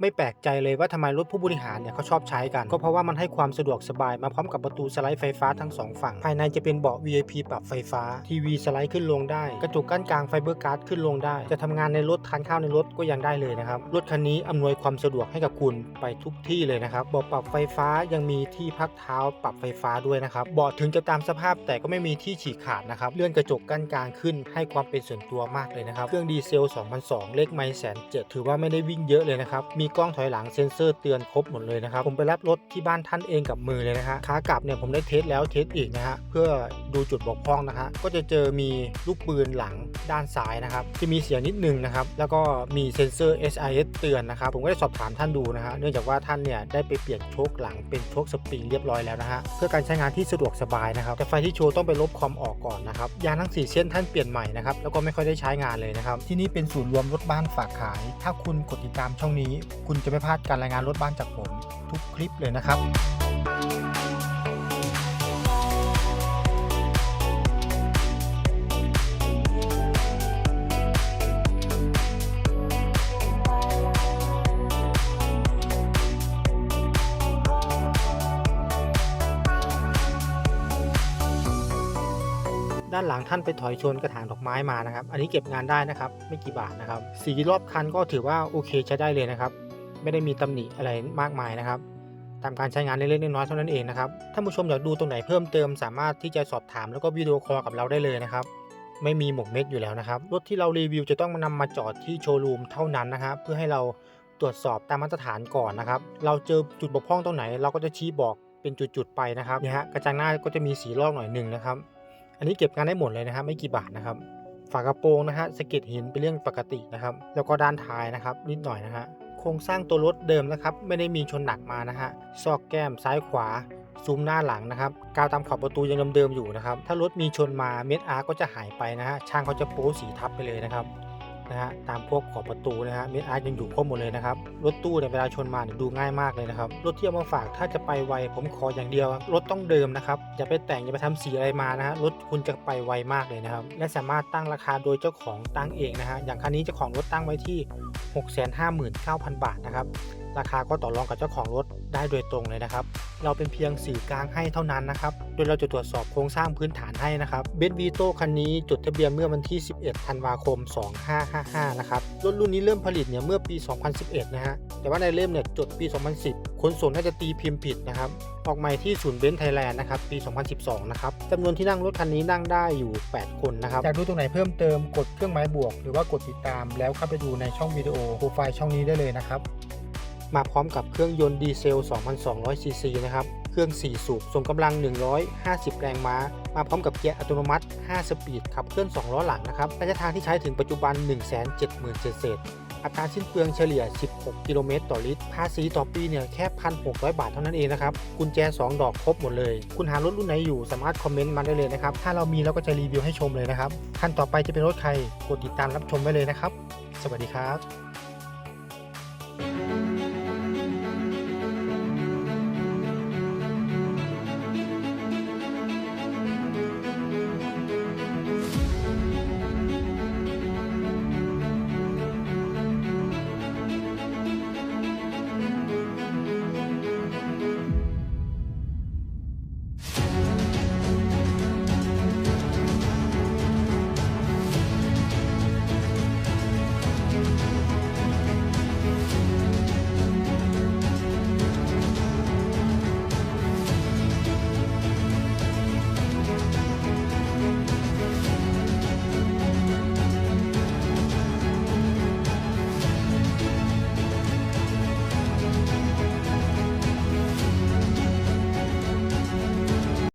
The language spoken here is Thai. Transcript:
ไม่แปลกใจเลยว่าทำไมรถผู้บริหารเนี่ยเขาชอบใช้กัน ก็เพราะว่ามันให้ความสะดวกสบายมาพร้อมกับประตูสไลด์ไฟฟ้าทั้งสองฝั่ง ภายในจะเป็นเบาะ VIP ปรับไฟฟ้า ทีวีสไลด์ขึ้นลงได้ กระจกกั้นกลางไฟเบอร์การ์ดขึ้นลงได้ จะทำงานในรถทานข้าวในรถก็ยังได้เลยนะครับ รถคันนี้อำนวยความสะดวกให้กับคุณไปทุกที่เลยนะครับเบาะปรับไฟฟ้ายังมีที่พักเท้าปรับไฟฟ้าด้วยนะครับเบาะถึงจะตามสภาพแต่ก็ไม่มีที่ฉีกขาดนะครับเลื่อนกระจกกั้นกลางขึ้น ให้ความเป็นส่วนตัวมากเลยนะครับเครื่องดีเซล 2002 เลขไมล์แสนเจ็ดถือว่าไม่ได้วิ่งเยอะเลยนะครับมีีกล้องถอยหลังเซ็นเซอร์เตือนครบหมดเลยนะครับ ผมไปรับรถที่บ้านท่านเองกับมือเลยนะฮะขากลับเนี่ยผมได้เทสแล้วเทสอีกนะฮะเพื่อดูจุดบกพร่องนะฮะก็จะเจอมีลูกปืนหลังด้านซ้ายนะครับจะมีเสียงนิดนึงนะครับแล้วก็มีเซ็นเซอร์ SIS เตือนนะครับผมก็ได้สอบถามท่านดูนะฮะเนื่องจากว่าท่านเนี่ยได้ไปเปลี่ยนโชคหลังเป็นโชคสปริงเรียบร้อยแล้วนะฮะเพื่อการใช้งานที่สะดวกสบายนะครับแต่ไฟที่โชว์ต้องไปลบคอมออกก่อนนะครับยางทั้ง 4 เส้นท่านเปลี่ยนใหม่นะครับแล้วก็ไม่ค่อยได้ใช้งานเลยนะครับที่นี่เป็นศูนย์รวมรถบ้านฝากขาย ถ้าคุณกดติดตามช่องนี้คุณจะไม่พลาดการรายงานรถบ้านจากผมทุกคลิปเลยนะครับ ด้านหลังท่านไปถอยชนกระถางดอกไม้มานะครับ อันนี้เก็บงานได้นะครับ ไม่กี่บาทนะครับ สีรอบคันก็ถือว่าโอเคใช้ได้เลยนะครับ ไม่ได้มีตำหนิอะไรมากมายนะครับ ตามการใช้งานเล็กๆน้อยๆเท่านั้นเองนะครับท่านผู้ชมอยากดูตรงไหนเพิ่มเติมสามารถที่จะสอบถามแล้วก็วิดีโอคอลกับเราได้เลยนะครับไม่มีหมกเม็ดอยู่แล้วนะครับรถที่เรารีวิวจะต้องนำมาจอดที่โชว์รูมเท่านั้นนะครับเพื่อให้เราตรวจสอบตามมาตรฐานก่อนนะครับ เราเจอจุดบกพร่องตรงไหน เราก็จะชี้บอกเป็นจุดๆไปนะครับนี่ฮะกระจังหน้าก็จะมีสีลอกหน่อยหนึ่งนะครับ อันนี้เก็บงานได้หมดเลยนะครับไม่กี่บาทนะครับ ฝากระโปรงนะฮะสะเก็ดหินเป็นเรื่องปกตินะครับ แล้วก็ด้านท้ายนะครับ นิดหน่อยนะฮะ ครงสร้างตัวรถเดิมนะครับ ไม่ได้มีชนหนักมานะฮะซอกแก้มซ้ายขวาซุ้มหน้าหลังนะครับกาวตามขอบประตูยังเดิมๆอยู่นะครับ ถ้ารถมีชนมาเม็ดอาร์ก็จะหายไปนะฮะช่างเขาจะโป้สีทับไปเลยนะครับ นะฮะตามพวกขอบประตูนะฮะเม็ดอาร์ยังอยู่ครบหมดเลยนะครับรถตู้เนี่ยเวลาชนมาเนี่ยดูง่ายมากเลยนะครับรถที่เอามาฝากถ้าจะไปไวผมขออย่างเดียวรถต้องเดิมนะครับอย่าไปแต่งอย่าไปทำสีอะไรมานะฮะรถคุณจะไปไวมากเลยนะครับและสามารถตั้งราคาโดยเจ้าของตั้งเองนะฮะอย่างคันนี้เจ้าของรถตั้งไว้ที่ 659,000 บาทนะครับ ราคาก็ต่อรองกับเจ้าของรถได้โดยตรงเลยนะครับ เราเป็นเพียงสื่อกลางให้เท่านั้นนะครับ โดยเราจะตรวจสอบโครงสร้างพื้นฐานให้นะครับเบนซ์วีโต้คันนี้จดทะเบียนเมื่อวันที่ 11 ธันวาคม 2555 นะครับ รถรุ่นนี้เริ่มผลิตเนี่ยเมื่อปี 2011 นะฮะ แต่ว่าในเล่มเนี่ยจดปี 2010 ขนส่งน่าจะตีพิมพ์ผิดนะครับ ออกใหม่ที่ศูนย์เบนซ์ไทยแลนด์นะครับ ปี 2012 นะครับจำนวนที่นั่งรถคันนี้นั่งได้อยู่ 8 คนนะครับ อยากดูตรงไหนเพิ่มเติมกดเครื่องหมายบวก หรือว่ากดติดตามแล้วเข้าไปดูในช่องวิดีโอโปรไฟล์ช่องนี้ได้เลยนะครับ มาพร้อมกับเครื่องยนต์ดีเซล 2,200 ซีซีนะครับ เครื่อง 4 สูบส่งกำลัง 150 แรงม้า มาพร้อมกับเกียร์อัตโนมัติ 5 สปีด ขับเคลื่อน 2 ล้อหลังนะครับ ระยะทางที่ใช้ถึงปัจจุบัน 170,000เศษอัตราสิ้นเปลืองเฉลี่ย 16 กิโลเมตรต่อลิตร ภาษีต่อปีเนี่ยแค่ 1,600 บาทเท่านั้นเองนะครับ กุญแจ 2 ดอกครบหมดเลย คุณหารถรุ่นไหนอยู่สามารถคอมเมนต์มาได้เลยนะครับ ถ้าเรามีเราก็จะรีวิวให้ชมเลยนะครับ ขั้นต่อไปจะเป็นรถใคร กดติดตามรับชมไว้เลยนะครับ สวัสดีครับ